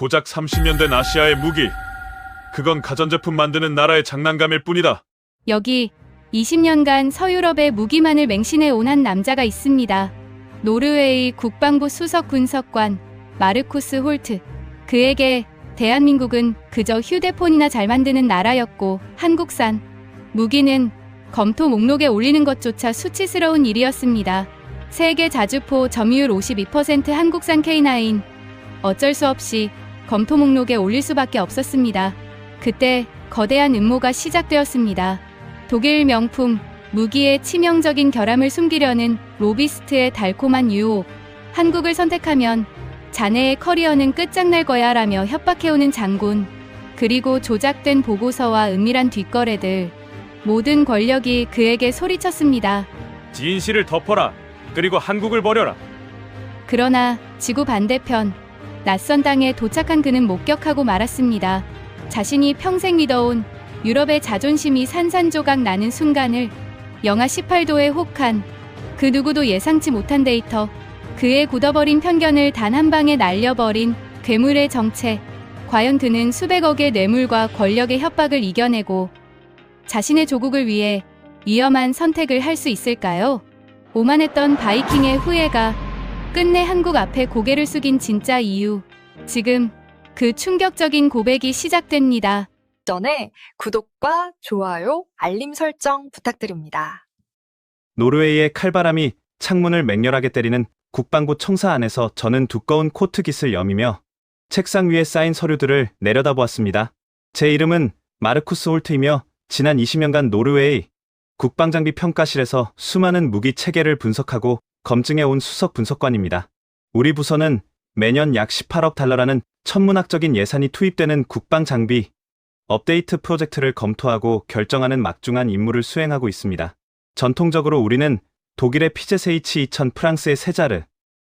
고작 30년 된 아시아의 무기. 그건 가전제품 만드는 나라의 장난감일 뿐이다. 여기 20년간 서유럽의 무기만을 맹신해 온 한 남자가 있습니다. 노르웨이 국방부 수석 군석관 마르쿠스 홀트. 그에게 대한민국은 그저 휴대폰이나 잘 만드는 나라였고 한국산 무기는 검토 목록에 올리는 것조차 수치스러운 일이었습니다. 세계 자주포 점유율 52% 한국산 K9. 어쩔 수 없이 검토 목록에 올릴 수밖에 없었습니다. 그때 거대한 음모가 시작되었습니다. 독일 명품 무기의 치명적인 결함을 숨기려는 로비스트의 달콤한 유혹. 한국을 선택하면 자네의 커리어는 끝장날 거야 라며 협박해오는 장군. 그리고 조작된 보고서와 은밀한 뒷거래들. 모든 권력이 그에게 소리쳤습니다. 진실을 덮어라. 그리고 한국을 버려라. 그러나 지구 반대편 낯선 땅에 도착한 그는 목격하고 말았습니다. 자신이 평생 믿어온 유럽의 자존심이 산산조각 나는 순간을 영하 18도의 혹한 그 누구도 예상치 못한 데이터 그의 굳어버린 편견을 단 한 방에 날려버린 괴물의 정체 과연 그는 수백억의 뇌물과 권력의 협박을 이겨내고 자신의 조국을 위해 위험한 선택을 할 수 있을까요? 오만했던 바이킹의 후예가 끝내 한국 앞에 고개를 숙인 진짜 이유. 지금 그 충격적인 고백이 시작됩니다. 전에 구독과 좋아요, 알림 설정 부탁드립니다. 노르웨이의 칼바람이 창문을 맹렬하게 때리는 국방부 청사 안에서 저는 두꺼운 코트 깃을 여미며 책상 위에 쌓인 서류들을 내려다보았습니다. 제 이름은 마르쿠스 홀트이며 지난 20년간 노르웨이 국방장비 평가실에서 수많은 무기 체계를 분석하고 검증해 온 수석 분석관입니다. 우리 부서는 매년 약 18억 달러라는 천문학적인 예산이 투입되는 국방 장비 업데이트 프로젝트를 검토하고 결정하는 막중한 임무를 수행하고 있습니다. 전통적으로 우리는 독일의 피제세이치 2000 프랑스의 세자르,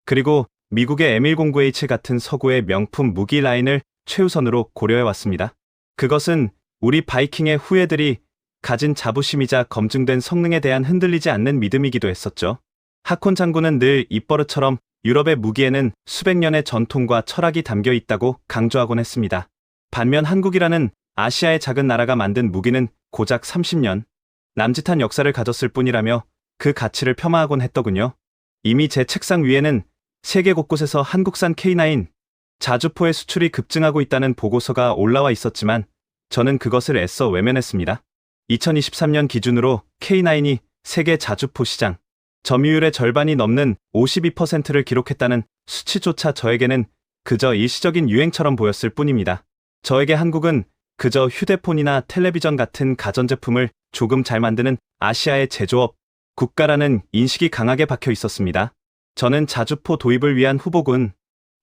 그리고 미국의 M109H 같은 서구의 명품 무기 라인을 최우선으로 고려해 왔습니다. 그것은 우리 바이킹의 후예들이 가진 자부심이자 검증된 성능에 대한 흔들리지 않는 믿음이기도 했었죠. 하콘 장군은 늘 입버릇처럼 유럽의 무기에는 수백 년의 전통과 철학이 담겨 있다고 강조하곤 했습니다. 반면 한국이라는 아시아의 작은 나라가 만든 무기는 고작 30년, 남짓한 역사를 가졌을 뿐이라며 그 가치를 폄하하곤 했더군요. 이미 제 책상 위에는 세계 곳곳에서 한국산 K9 자주포의 수출이 급증하고 있다는 보고서가 올라와 있었지만 저는 그것을 애써 외면했습니다. 2023년 기준으로 K9이 세계 자주포 시장 점유율의 절반이 넘는 52%를 기록했다는 수치조차 저에게는 그저 일시적인 유행처럼 보였을 뿐입니다. 저에게 한국은 그저 휴대폰이나 텔레비전 같은 가전제품을 조금 잘 만드는 아시아의 제조업 국가라는 인식이 강하게 박혀 있었습니다. 저는 자주포 도입을 위한 후보군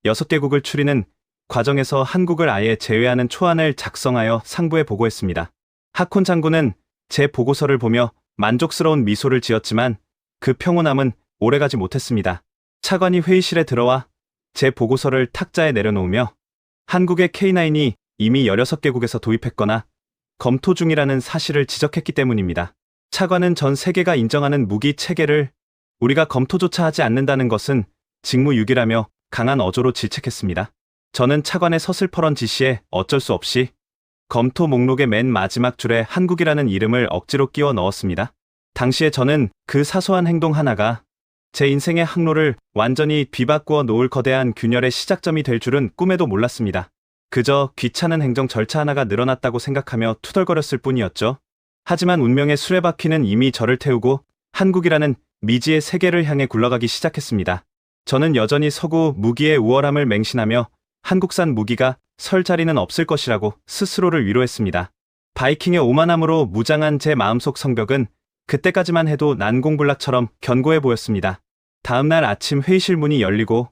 6개국을 추리는 과정에서 한국을 아예 제외하는 초안을 작성하여 상부에 보고했습니다. 하콘 장군은 제 보고서를 보며 만족스러운 미소를 지었지만 그 평온함은 오래가지 못했습니다. 차관이 회의실에 들어와 제 보고서를 탁자에 내려놓으며 한국의 K9이 이미 16개국에서 도입했거나 검토 중이라는 사실을 지적했기 때문입니다. 차관은 전 세계가 인정하는 무기 체계를 우리가 검토조차 하지 않는다는 것은 직무유기라며 강한 어조로 질책했습니다. 저는 차관의 서슬퍼런 지시에 어쩔 수 없이 검토 목록의 맨 마지막 줄에 한국이라는 이름을 억지로 끼워 넣었습니다. 당시에 저는 그 사소한 행동 하나가 제 인생의 항로를 완전히 뒤바꾸어 놓을 거대한 균열의 시작점이 될 줄은 꿈에도 몰랐습니다. 그저 귀찮은 행정 절차 하나가 늘어났다고 생각하며 투덜거렸을 뿐이었죠. 하지만 운명의 수레바퀴는 이미 저를 태우고 한국이라는 미지의 세계를 향해 굴러가기 시작했습니다. 저는 여전히 서구 무기의 우월함을 맹신하며 한국산 무기가 설 자리는 없을 것이라고 스스로를 위로했습니다. 바이킹의 오만함으로 무장한 제 마음속 성벽은 그때까지만 해도 난공불락처럼 견고해 보였습니다. 다음날 아침 회의실 문이 열리고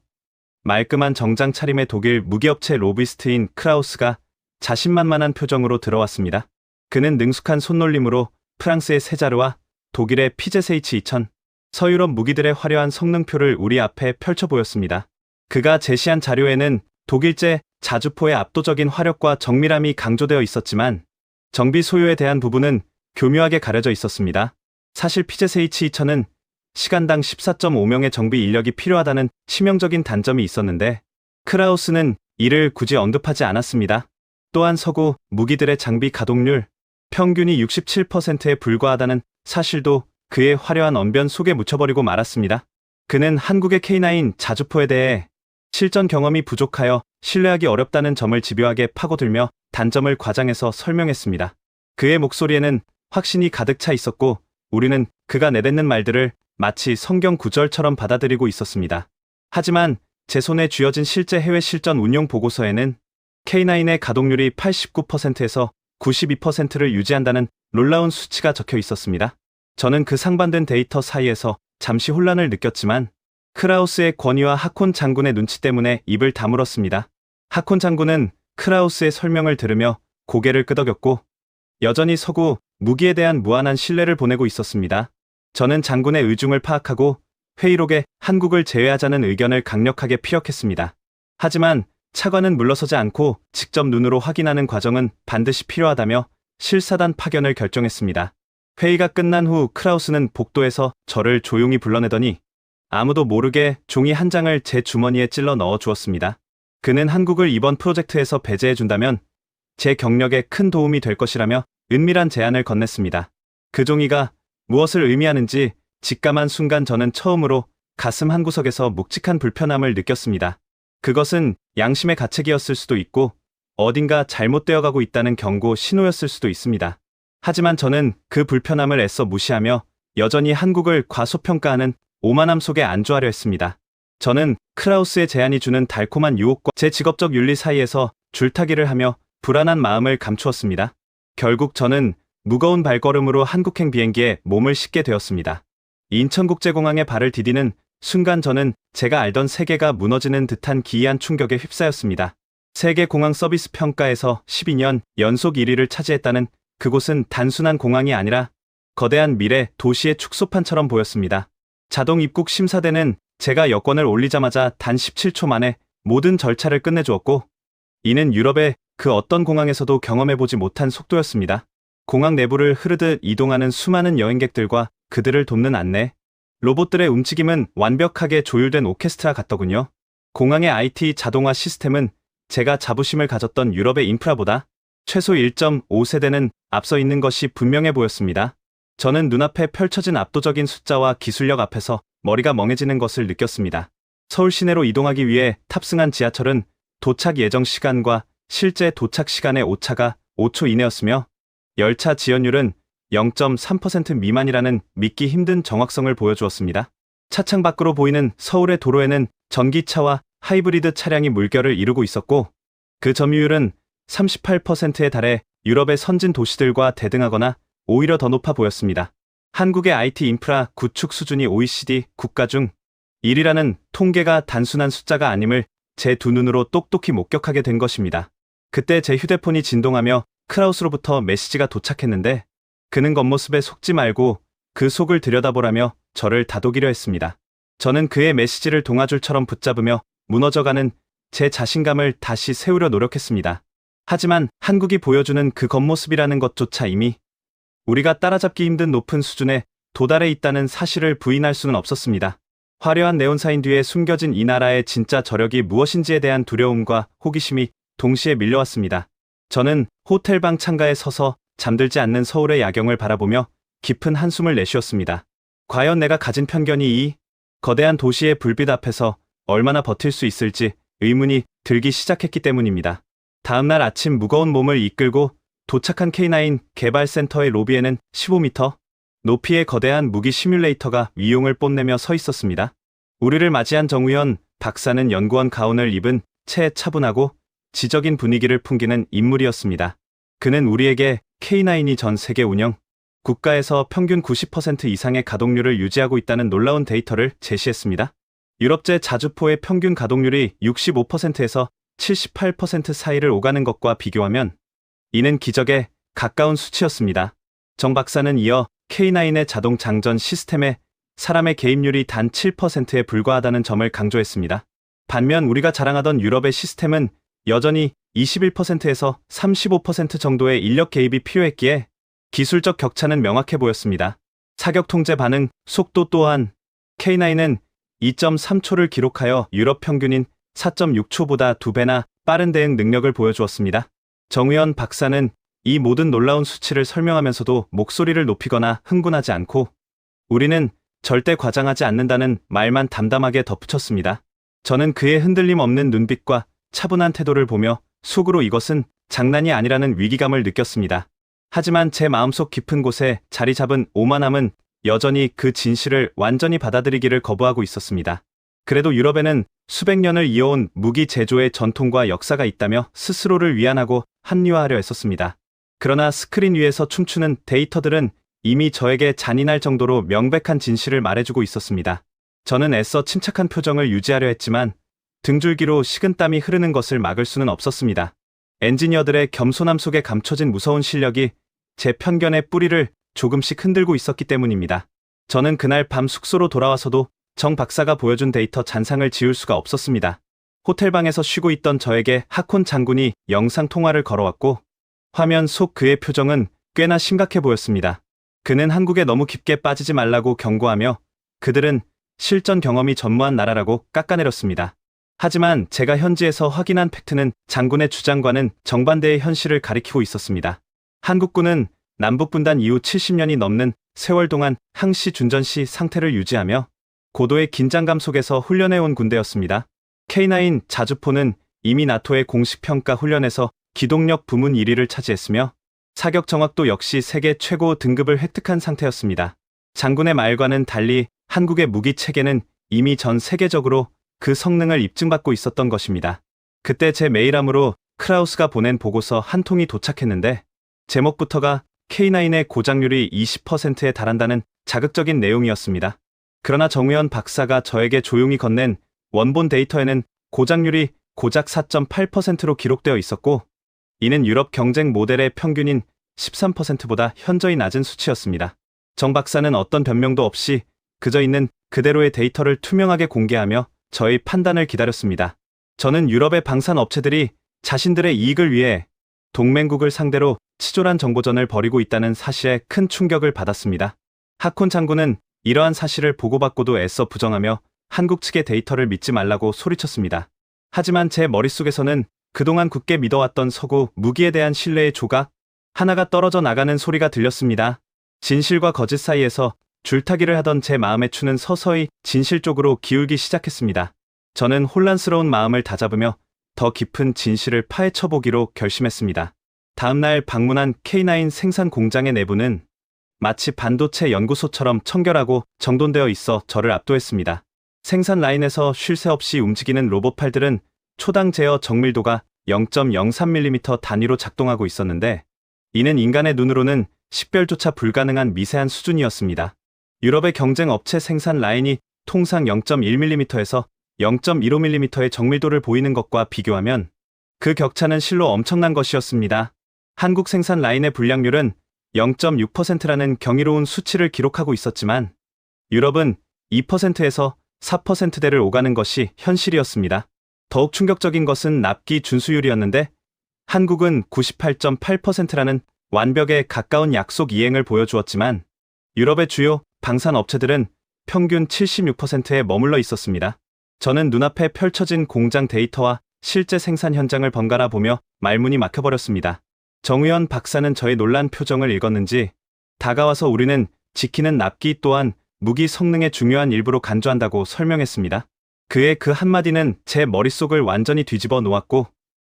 말끔한 정장 차림의 독일 무기업체 로비스트인 크라우스가 자신만만한 표정으로 들어왔습니다. 그는 능숙한 손놀림으로 프랑스의 세자르와 독일의 피제세이치 2000, 서유럽 무기들의 화려한 성능표를 우리 앞에 펼쳐 보였습니다. 그가 제시한 자료에는 독일제 자주포의 압도적인 화력과 정밀함이 강조되어 있었지만 정비 소요에 대한 부분은 교묘하게 가려져 있었습니다. 사실 피제세이치 2000은 시간당 14.5명의 정비 인력이 필요하다는 치명적인 단점이 있었는데 크라우스는 이를 굳이 언급하지 않았습니다. 또한 서구 무기들의 장비 가동률 평균이 67%에 불과하다는 사실도 그의 화려한 언변 속에 묻혀버리고 말았습니다. 그는 한국의 K9 자주포에 대해 실전 경험이 부족하여 신뢰하기 어렵다는 점을 집요하게 파고들며 단점을 과장해서 설명했습니다. 그의 목소리에는 확신이 가득 차 있었고 우리는 그가 내뱉는 말들을 마치 성경 구절처럼 받아들이고 있었습니다. 하지만 제 손에 쥐어진 실제 해외 실전 운용 보고서에는 K9의 가동률이 89%에서 92%를 유지한다는 놀라운 수치가 적혀 있었습니다. 저는 그 상반된 데이터 사이에서 잠시 혼란을 느꼈지만 크라우스의 권위와 하콘 장군의 눈치 때문에 입을 다물었습니다. 하콘 장군은 크라우스의 설명을 들으며 고개를 끄덕였고 여전히 서구 무기에 대한 무한한 신뢰를 보내고 있었습니다. 저는 장군의 의중을 파악하고 회의록에 한국을 제외하자는 의견을 강력하게 피력했습니다. 하지만 차관은 물러서지 않고 직접 눈으로 확인하는 과정은 반드시 필요하다며 실사단 파견을 결정했습니다. 회의가 끝난 후 크라우스는 복도에서 저를 조용히 불러내더니 아무도 모르게 종이 한 장을 제 주머니에 찔러 넣어 주었습니다. 그는 한국을 이번 프로젝트에서 배제해 준다면 제 경력에 큰 도움이 될 것이라며 은밀한 제안을 건넸습니다. 그 종이가 무엇을 의미하는지 직감한 순간 저는 처음으로 가슴 한구석에서 묵직한 불편함을 느꼈습니다. 그것은 양심의 가책이었을 수도 있고 어딘가 잘못되어 가고 있다는 경고 신호였을 수도 있습니다. 하지만 저는 그 불편함을 애써 무시하며 여전히 한국을 과소평가하는 오만함 속에 안주하려 했습니다. 저는 크라우스의 제안이 주는 달콤한 유혹과 제 직업적 윤리 사이에서 줄타기를 하며 불안한 마음을 감추었습니다. 결국 저는 무거운 발걸음으로 한국행 비행기에 몸을 싣게 되었습니다. 인천국제공항에 발을 디디는 순간 저는 제가 알던 세계가 무너지는 듯한 기이한 충격에 휩싸였습니다. 세계 공항 서비스 평가에서 12년 연속 1위를 차지했다는 그곳은 단순한 공항이 아니라 거대한 미래 도시의 축소판처럼 보였습니다. 자동 입국 심사대는 제가 여권을 올리자마자 단 17초 만에 모든 절차를 끝내주었고 이는 유럽의 그 어떤 공항에서도 경험해보지 못한 속도였습니다. 공항 내부를 흐르듯 이동하는 수많은 여행객들과 그들을 돕는 안내, 로봇들의 움직임은 완벽하게 조율된 오케스트라 같더군요. 공항의 IT 자동화 시스템은 제가 자부심을 가졌던 유럽의 인프라보다 최소 1.5세대는 앞서 있는 것이 분명해 보였습니다. 저는 눈앞에 펼쳐진 압도적인 숫자와 기술력 앞에서 머리가 멍해지는 것을 느꼈습니다. 서울 시내로 이동하기 위해 탑승한 지하철은 도착 예정 시간과 실제 도착 시간의 오차가 5초 이내였으며 열차 지연율은 0.3% 미만이라는 믿기 힘든 정확성을 보여주었습니다. 차창 밖으로 보이는 서울의 도로에는 전기차와 하이브리드 차량이 물결을 이루고 있었고 그 점유율은 38%에 달해 유럽의 선진 도시들과 대등하거나 오히려 더 높아 보였습니다. 한국의 IT 인프라 구축 수준이 OECD 국가 중 1위라는 통계가 단순한 숫자가 아님을 제 두 눈으로 똑똑히 목격하게 된 것입니다. 그때 제 휴대폰이 진동하며 크라우스로부터 메시지가 도착했는데 그는 겉모습에 속지 말고 그 속을 들여다보라며 저를 다독이려 했습니다. 저는 그의 메시지를 동아줄처럼 붙잡으며 무너져가는 제 자신감을 다시 세우려 노력했습니다. 하지만 한국이 보여주는 그 겉모습이라는 것조차 이미 우리가 따라잡기 힘든 높은 수준에 도달해 있다는 사실을 부인할 수는 없었습니다. 화려한 네온사인 뒤에 숨겨진 이 나라의 진짜 저력이 무엇인지에 대한 두려움과 호기심이 동시에 밀려왔습니다. 저는 호텔방 창가에 서서 잠들지 않는 서울의 야경을 바라보며 깊은 한숨을 내쉬었습니다. 과연 내가 가진 편견이 이 거대한 도시의 불빛 앞에서 얼마나 버틸 수 있을지 의문이 들기 시작했기 때문입니다. 다음날 아침 무거운 몸을 이끌고 도착한 K9 개발센터의 로비에는 15m 높이의 거대한 무기 시뮬레이터가 위용을 뽐내며 서 있었습니다. 우리를 맞이한 정우현 박사는 연구원 가운을 입은 채 차분하고 지적인 분위기를 풍기는 인물이었습니다. 그는 우리에게 K9이 전 세계 운영 국가에서 평균 90% 이상의 가동률을 유지하고 있다는 놀라운 데이터를 제시했습니다. 유럽제 자주포의 평균 가동률이 65%에서 78% 사이를 오가는 것과 비교하면 이는 기적에 가까운 수치였습니다. 정 박사는 이어 K9의 자동 장전 시스템에 사람의 개입률이 단 7%에 불과하다는 점을 강조했습니다. 반면 우리가 자랑하던 유럽의 시스템은 여전히 21%에서 35% 정도의 인력 개입이 필요했기에 기술적 격차는 명확해 보였습니다. 사격 통제 반응 속도 또한 K9은 2.3초를 기록하여 유럽 평균인 4.6초보다 2배나 빠른 대응 능력을 보여주었습니다. 정의원 박사는 이 모든 놀라운 수치를 설명하면서도 목소리를 높이거나 흥분하지 않고 우리는 절대 과장하지 않는다는 말만 담담하게 덧붙였습니다. 저는 그의 흔들림 없는 눈빛과 차분한 태도를 보며 속으로 이것은 장난이 아니라는 위기감을 느꼈습니다. 하지만 제 마음속 깊은 곳에 자리 잡은 오만함은 여전히 그 진실을 완전히 받아들이기를 거부하고 있었습니다. 그래도 유럽에는 수백 년을 이어온 무기 제조의 전통과 역사가 있다며 스스로를 위안하고 합리화하려 했었습니다. 그러나 스크린 위에서 춤추는 데이터들은 이미 저에게 잔인할 정도로 명백한 진실을 말해주고 있었습니다. 저는 애써 침착한 표정을 유지하려 했지만 등줄기로 식은땀이 흐르는 것을 막을 수는 없었습니다. 엔지니어들의 겸손함 속에 감춰진 무서운 실력이 제 편견의 뿌리를 조금씩 흔들고 있었기 때문입니다. 저는 그날 밤 숙소로 돌아와서도 정 박사가 보여준 데이터 잔상을 지울 수가 없었습니다. 호텔방에서 쉬고 있던 저에게 하콘 장군이 영상 통화를 걸어왔고 화면 속 그의 표정은 꽤나 심각해 보였습니다. 그는 한국에 너무 깊게 빠지지 말라고 경고하며 그들은 실전 경험이 전무한 나라라고 깎아내렸습니다. 하지만 제가 현지에서 확인한 팩트는 장군의 주장과는 정반대의 현실을 가리키고 있었습니다. 한국군은 남북분단 이후 70년이 넘는 세월 동안 항시 준전시 상태를 유지하며 고도의 긴장감 속에서 훈련해온 군대였습니다. K9 자주포는 이미 나토의 공식 평가 훈련에서 기동력 부문 1위를 차지했으며 사격 정확도 역시 세계 최고 등급을 획득한 상태였습니다. 장군의 말과는 달리 한국의 무기 체계는 이미 전 세계적으로 그 성능을 입증받고 있었던 것입니다. 그때 제 메일함으로 크라우스가 보낸 보고서 한 통이 도착했는데 제목부터가 K9의 고장률이 20%에 달한다는 자극적인 내용이었습니다. 그러나 정의원 박사가 저에게 조용히 건넨 원본 데이터에는 고장률이 고작 4.8%로 기록되어 있었고 이는 유럽 경쟁 모델의 평균인 13%보다 현저히 낮은 수치였습니다. 정 박사는 어떤 변명도 없이 그저 있는 그대로의 데이터를 투명하게 공개하며 저의 판단을 기다렸습니다. 저는 유럽의 방산 업체들이 자신들의 이익을 위해 동맹국을 상대로 치졸한 정보전을 벌이고 있다는 사실에 큰 충격을 받았습니다. 하콘 장군은 이러한 사실을 보고받고도 애써 부정하며 한국 측의 데이터를 믿지 말라고 소리쳤습니다. 하지만 제 머릿속에서는 그동안 굳게 믿어왔던 서구 무기에 대한 신뢰의 조각 하나가 떨어져 나가는 소리가 들렸습니다. 진실과 거짓 사이에서 줄타기를 하던 제 마음의 추는 서서히 진실 쪽으로 기울기 시작했습니다. 저는 혼란스러운 마음을 다잡으며 더 깊은 진실을 파헤쳐보기로 결심했습니다. 다음날 방문한 K9 생산 공장의 내부는 마치 반도체 연구소처럼 청결하고 정돈되어 있어 저를 압도했습니다. 생산 라인에서 쉴 새 없이 움직이는 로봇팔들은 초당 제어 정밀도가 0.03mm 단위로 작동하고 있었는데 이는 인간의 눈으로는 식별조차 불가능한 미세한 수준이었습니다. 유럽의 경쟁 업체 생산 라인이 통상 0.1mm에서 0.15mm의 정밀도를 보이는 것과 비교하면 그 격차는 실로 엄청난 것이었습니다. 한국 생산 라인의 불량률은 0.6%라는 경이로운 수치를 기록하고 있었지만 유럽은 2%에서 4%대를 오가는 것이 현실이었습니다. 더욱 충격적인 것은 납기 준수율이었는데 한국은 98.8%라는 완벽에 가까운 약속 이행을 보여주었지만 유럽의 주요 방산 업체들은 평균 76%에 머물러 있었습니다. 저는 눈앞에 펼쳐진 공장 데이터와 실제 생산 현장을 번갈아 보며 말문이 막혀버렸습니다. 정의원 박사는 저의 놀란 표정을 읽었는지 다가와서 우리는 지키는 납기 또한 무기 성능의 중요한 일부로 간주한다고 설명했습니다. 그의 그 한마디는 제 머릿속을 완전히 뒤집어 놓았고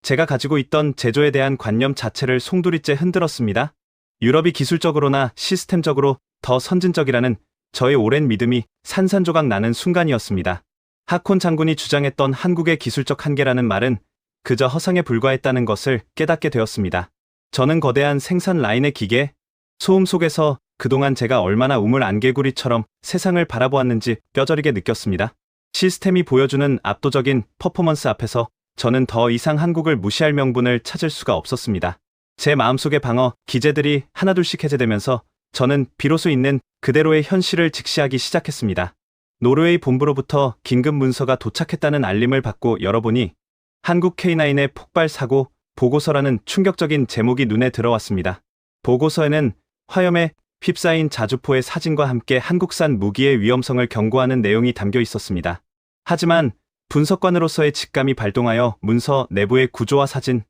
제가 가지고 있던 제조에 대한 관념 자체를 송두리째 흔들었습니다. 유럽이 기술적으로나 시스템적으로 더 선진적이라는 저의 오랜 믿음이 산산조각 나는 순간이었습니다. 하콘 장군이 주장했던 한국의 기술적 한계라는 말은 그저 허상에 불과했다는 것을 깨닫게 되었습니다. 저는 거대한 생산 라인의 기계, 소음 속에서 그동안 제가 얼마나 우물 안개구리처럼 세상을 바라보았는지 뼈저리게 느꼈습니다. 시스템이 보여주는 압도적인 퍼포먼스 앞에서 저는 더 이상 한국을 무시할 명분을 찾을 수가 없었습니다. 제 마음속의 방어, 기제들이 하나둘씩 해제되면서 저는 비로소 있는 그대로의 현실을 직시하기 시작했습니다. 노르웨이 본부로부터 긴급 문서가 도착했다는 알림을 받고 열어보니 한국 K9의 폭발 사고 보고서라는 충격적인 제목이 눈에 들어왔습니다. 보고서에는 화염에 휩싸인 자주포의 사진과 함께 한국산 무기의 위험성을 경고하는 내용이 담겨 있었습니다. 하지만 분석관으로서의 직감이 발동하여 문서 내부의 구조와 사진,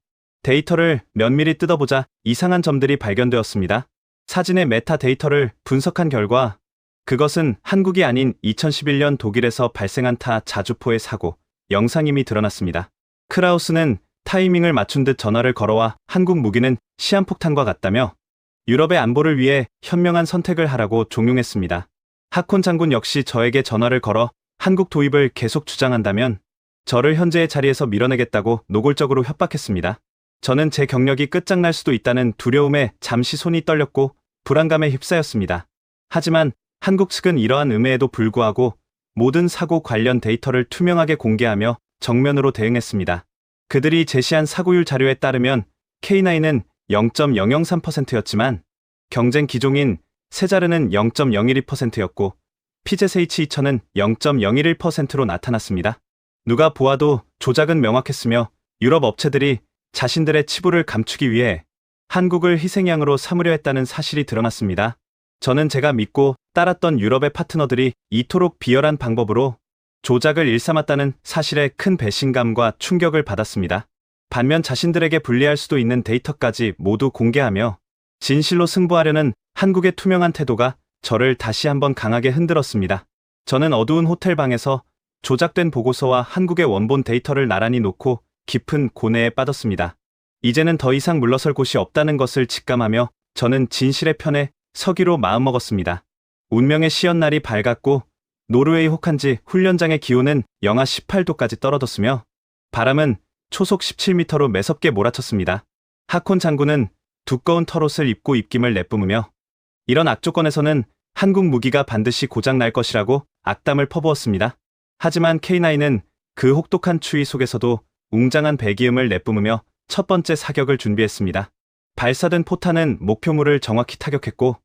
데이터를 면밀히 뜯어보자 이상한 점들이 발견되었습니다. 사진의 메타 데이터를 분석한 결과 그것은 한국이 아닌 2011년 독일에서 발생한 타 자주포의 사고, 영상임이 드러났습니다. 크라우스는 타이밍을 맞춘 듯 전화를 걸어와 한국 무기는 시한폭탄과 같다며 유럽의 안보를 위해 현명한 선택을 하라고 종용했습니다. 하콘 장군 역시 저에게 전화를 걸어 한국 도입을 계속 주장한다면 저를 현재의 자리에서 밀어내겠다고 노골적으로 협박했습니다. 저는 제 경력이 끝장날 수도 있다는 두려움에 잠시 손이 떨렸고 불안감에 휩싸였습니다. 하지만 한국 측은 이러한 음해에도 불구하고 모든 사고 관련 데이터를 투명하게 공개하며 정면으로 대응했습니다. 그들이 제시한 사고율 자료에 따르면 K9은 0.003%였지만 경쟁 기종인 세자르는 0.012%였고 PZH-2000은 0.011%로 나타났습니다. 누가 보아도 조작은 명확했으며 유럽 업체들이 자신들의 치부를 감추기 위해 한국을 희생양으로 삼으려 했다는 사실이 드러났습니다. 저는 제가 믿고 따랐던 유럽의 파트너들이 이토록 비열한 방법으로 조작을 일삼았다는 사실에 큰 배신감과 충격을 받았습니다. 반면 자신들에게 불리할 수도 있는 데이터까지 모두 공개하며 진실로 승부하려는 한국의 투명한 태도가 저를 다시 한번 강하게 흔들었습니다. 저는 어두운 호텔 방에서 조작된 보고서와 한국의 원본 데이터를 나란히 놓고 깊은 고뇌에 빠졌습니다. 이제는 더 이상 물러설 곳이 없다는 것을 직감하며 저는 진실의 편에 서기로 마음먹었습니다. 운명의 시연날이 밝았고 노르웨이 혹한지 훈련장의 기온은 영하 18도까지 떨어졌으며 바람은 초속 17m로 매섭게 몰아쳤습니다. 하콘 장군은 두꺼운 털옷을 입고 입김을 내뿜으며 이런 악조건에서는 한국 무기가 반드시 고장날 것이라고 악담을 퍼부었습니다. 하지만 K9은 그 혹독한 추위 속에서도 웅장한 배기음을 내뿜으며 첫 번째 사격을 준비했습니다. 발사된 포탄은 목표물을 정확히 타격했고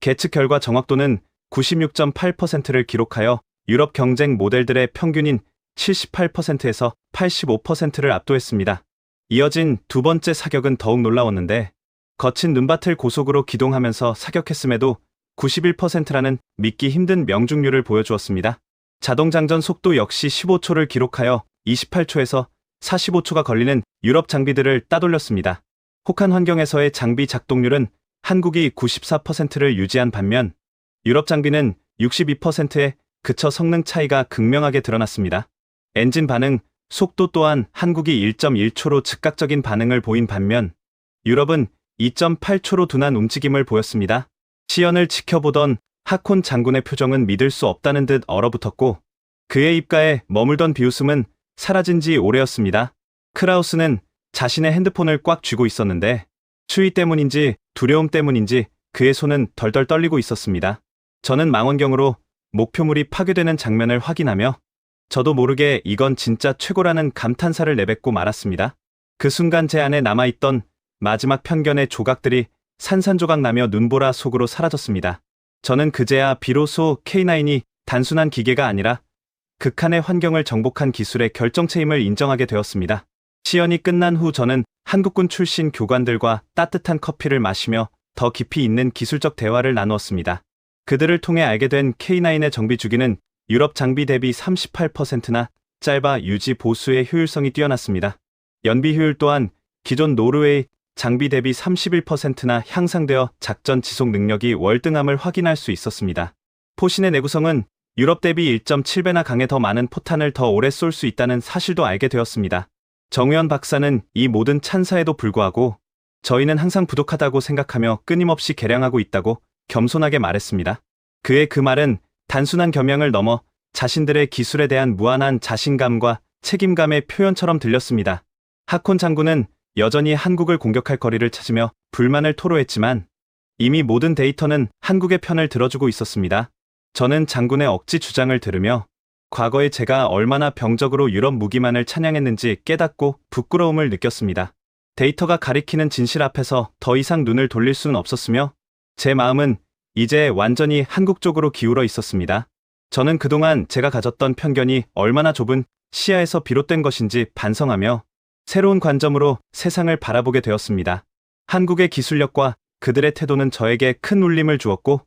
계측 결과 정확도는 96.8%를 기록하여 유럽 경쟁 모델들의 평균인 78%에서 85%를 압도했습니다. 이어진 두 번째 사격은 더욱 놀라웠는데 거친 눈밭을 고속으로 기동하면서 사격했음에도 91%라는 믿기 힘든 명중률을 보여주었습니다. 자동장전 속도 역시 15초를 기록하여 28초에서 45초가 걸리는 유럽 장비들을 따돌렸습니다. 혹한 환경에서의 장비 작동률은 한국이 94%를 유지한 반면 유럽 장비는 62%에 그쳐 성능 차이가 극명하게 드러났습니다. 엔진 반응, 속도 또한 한국이 1.1초로 즉각적인 반응을 보인 반면 유럽은 2.8초로 둔한 움직임을 보였습니다. 시연을 지켜보던 하콘 장군의 표정은 믿을 수 없다는 듯 얼어붙었고 그의 입가에 머물던 비웃음은 사라진 지 오래였습니다. 크라우스는 자신의 핸드폰을 꽉 쥐고 있었는데 추위 때문인지 두려움 때문인지 그의 손은 덜덜 떨리고 있었습니다. 저는 망원경으로 목표물이 파괴되는 장면을 확인하며 저도 모르게 이건 진짜 최고라는 감탄사를 내뱉고 말았습니다. 그 순간 제 안에 남아있던 마지막 편견의 조각들이 산산조각 나며 눈보라 속으로 사라졌습니다. 저는 그제야 비로소 K9이 단순한 기계가 아니라 극한의 환경을 정복한 기술의 결정체임을 인정하게 되었습니다. 시연이 끝난 후 저는 한국군 출신 교관들과 따뜻한 커피를 마시며 더 깊이 있는 기술적 대화를 나누었습니다. 그들을 통해 알게 된 K9의 정비 주기는 유럽 장비 대비 38%나 짧아 유지 보수의 효율성이 뛰어났습니다. 연비 효율 또한 기존 노르웨이 장비 대비 31%나 향상되어 작전 지속 능력이 월등함을 확인할 수 있었습니다. 포신의 내구성은 유럽 대비 1.7배나 강해 더 많은 포탄을 더 오래 쏠 수 있다는 사실도 알게 되었습니다. 정우현 박사는 이 모든 찬사에도 불구하고 저희는 항상 부족하다고 생각하며 끊임없이 개량하고 있다고 겸손하게 말했습니다. 그의 그 말은 단순한 겸양을 넘어 자신들의 기술에 대한 무한한 자신감과 책임감의 표현처럼 들렸습니다. 하콘 장군은 여전히 한국을 공격할 거리를 찾으며 불만을 토로했지만 이미 모든 데이터는 한국의 편을 들어주고 있었습니다. 저는 장군의 억지 주장을 들으며 과거에 제가 얼마나 병적으로 유럽 무기만을 찬양했는지 깨닫고 부끄러움을 느꼈습니다. 데이터가 가리키는 진실 앞에서 더 이상 눈을 돌릴 수는 없었으며 제 마음은 이제 완전히 한국 쪽으로 기울어 있었습니다. 저는 그동안 제가 가졌던 편견이 얼마나 좁은 시야에서 비롯된 것인지 반성하며 새로운 관점으로 세상을 바라보게 되었습니다. 한국의 기술력과 그들의 태도는 저에게 큰 울림을 주었고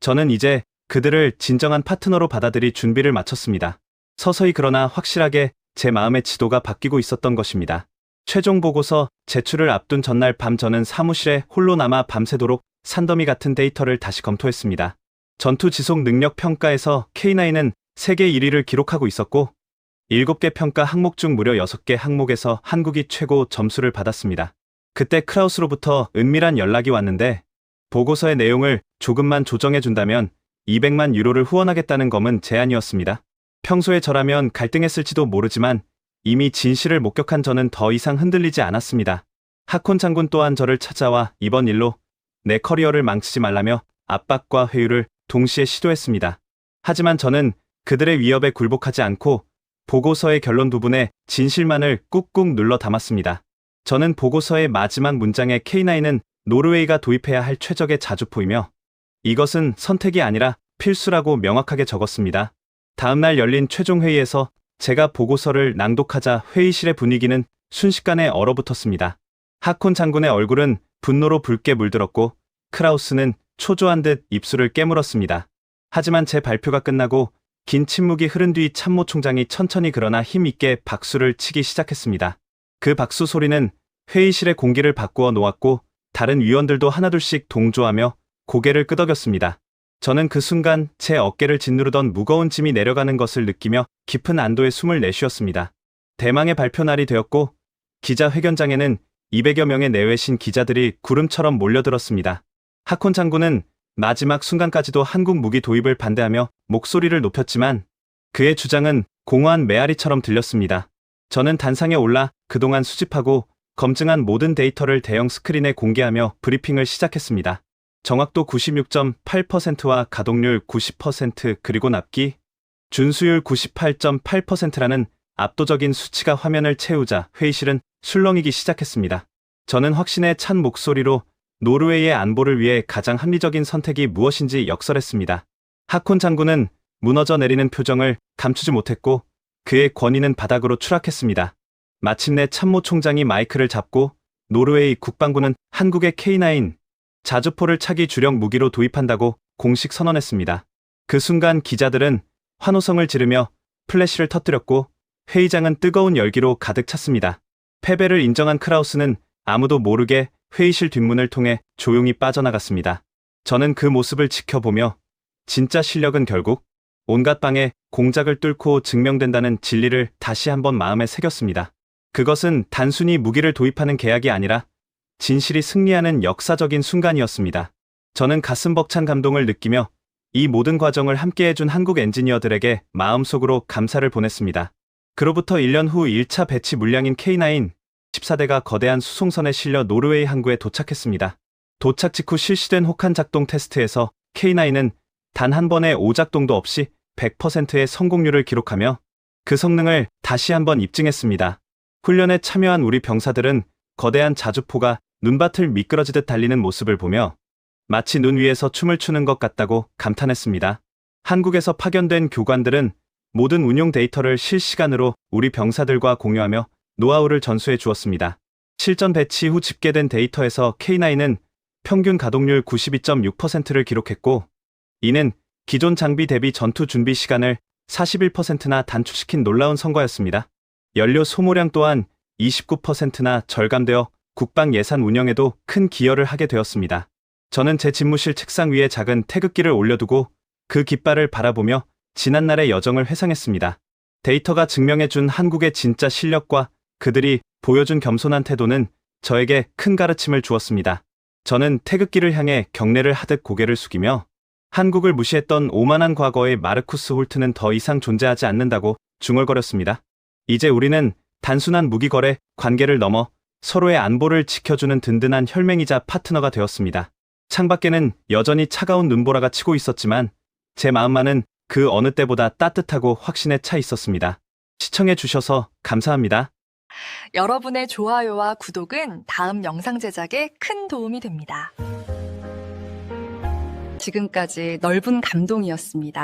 저는 이제 그들을 진정한 파트너로 받아들일 준비를 마쳤습니다. 서서히 그러나 확실하게 제 마음의 지도가 바뀌고 있었던 것입니다. 최종 보고서 제출을 앞둔 전날 밤 저는 사무실에 홀로 남아 밤새도록 산더미 같은 데이터를 다시 검토했습니다. 전투 지속 능력 평가에서 K9은 세계 1위를 기록하고 있었고 7개 평가 항목 중 무려 6개 항목에서 한국이 최고 점수를 받았습니다. 그때 크라우스로부터 은밀한 연락이 왔는데 보고서의 내용을 조금만 조정해 준다면 200만 유로를 후원하겠다는 검은 제안이었습니다. 평소에 저라면 갈등했을지도 모르지만 이미 진실을 목격한 저는 더 이상 흔들리지 않았습니다. 하콘 장군 또한 저를 찾아와 이번 일로 내 커리어를 망치지 말라며 압박과 회유를 동시에 시도했습니다. 하지만 저는 그들의 위협에 굴복하지 않고 보고서의 결론 부분에 진실만을 꾹꾹 눌러 담았습니다. 저는 보고서의 마지막 문장에 K9은 노르웨이가 도입해야 할 최적의 자주포이며 이것은 선택이 아니라 필수라고 명확하게 적었습니다. 다음날 열린 최종 회의에서 제가 보고서를 낭독하자 회의실의 분위기는 순식간에 얼어붙었습니다. 하콘 장군의 얼굴은 분노로 붉게 물들었고 크라우스는 초조한 듯 입술을 깨물었습니다. 하지만 제 발표가 끝나고 긴 침묵이 흐른 뒤 참모 총장이 천천히 그러나 힘있게 박수를 치기 시작했습니다. 그 박수 소리는 회의실의 공기를 바꾸어 놓았고 다른 위원들도 하나둘씩 동조하며 고개를 끄덕였습니다. 저는 그 순간 제 어깨를 짓누르던 무거운 짐이 내려가는 것을 느끼며 깊은 안도의 숨을 내쉬었습니다. 대망의 발표 날이 되었고 기자회견장에는 200여 명의 내외신 기자들이 구름처럼 몰려들었습니다. 하콘 장군은 마지막 순간까지도 한국 무기 도입을 반대하며 목소리를 높였지만 그의 주장은 공허한 메아리처럼 들렸습니다. 저는 단상에 올라 그동안 수집하고 검증한 모든 데이터를 대형 스크린에 공개하며 브리핑을 시작했습니다. 정확도 96.8%와 가동률 90% 그리고 납기, 준수율 98.8%라는 압도적인 수치가 화면을 채우자 회의실은 술렁이기 시작했습니다. 저는 확신에 찬 목소리로 노르웨이의 안보를 위해 가장 합리적인 선택이 무엇인지 역설했습니다. 하콘 장군은 무너져 내리는 표정을 감추지 못했고 그의 권위는 바닥으로 추락했습니다. 마침내 참모 총장이 마이크를 잡고 노르웨이 국방부는 한국의 K9 자주포를 차기 주력 무기로 도입한다고 공식 선언했습니다. 그 순간 기자들은 환호성을 지르며 플래시를 터뜨렸고 회의장은 뜨거운 열기로 가득 찼습니다. 패배를 인정한 크라우스는 아무도 모르게 회의실 뒷문을 통해 조용히 빠져나갔습니다. 저는 그 모습을 지켜보며 진짜 실력은 결국 온갖 방에 공작을 뚫고 증명된다는 진리를 다시 한번 마음에 새겼습니다. 그것은 단순히 무기를 도입하는 계약이 아니라 진실이 승리하는 역사적인 순간이었습니다. 저는 가슴 벅찬 감동을 느끼며 이 모든 과정을 함께 해준 한국 엔지니어들에게 마음속으로 감사를 보냈습니다. 그로부터 1년 후 1차 배치 물량인 K9 14대가 거대한 수송선에 실려 노르웨이 항구에 도착했습니다. 도착 직후 실시된 혹한 작동 테스트에서 K9은 단 한 번의 오작동도 없이 100%의 성공률을 기록하며 그 성능을 다시 한번 입증했습니다. 훈련에 참여한 우리 병사들은 거대한 자주포가 눈밭을 미끄러지듯 달리는 모습을 보며 마치 눈 위에서 춤을 추는 것 같다고 감탄했습니다. 한국에서 파견된 교관들은 모든 운용 데이터를 실시간으로 우리 병사들과 공유하며 노하우를 전수해 주었습니다. 실전 배치 후 집계된 데이터에서 K9은 평균 가동률 92.6%를 기록했고, 이는 기존 장비 대비 전투 준비 시간을 41%나 단축시킨 놀라운 성과였습니다. 연료 소모량 또한 29%나 절감되어 국방 예산 운영에도 큰 기여를 하게 되었습니다. 저는 제 집무실 책상 위에 작은 태극기를 올려두고 그 깃발을 바라보며 지난날의 여정을 회상했습니다. 데이터가 증명해준 한국의 진짜 실력과 그들이 보여준 겸손한 태도는 저에게 큰 가르침을 주었습니다. 저는 태극기를 향해 경례를 하듯 고개를 숙이며 한국을 무시했던 오만한 과거의 마르쿠스 홀트는 더 이상 존재하지 않는다고 중얼거렸습니다. 이제 우리는 단순한 무기 거래 관계를 넘어 서로의 안보를 지켜주는 든든한 혈맹이자 파트너가 되었습니다. 창밖에는 여전히 차가운 눈보라가 치고 있었지만 제 마음만은 그 어느 때보다 따뜻하고 확신에 차 있었습니다. 시청해 주셔서 감사합니다. 여러분의 좋아요와 구독은 다음 영상 제작에 큰 도움이 됩니다. 지금까지 넓은 감동이었습니다.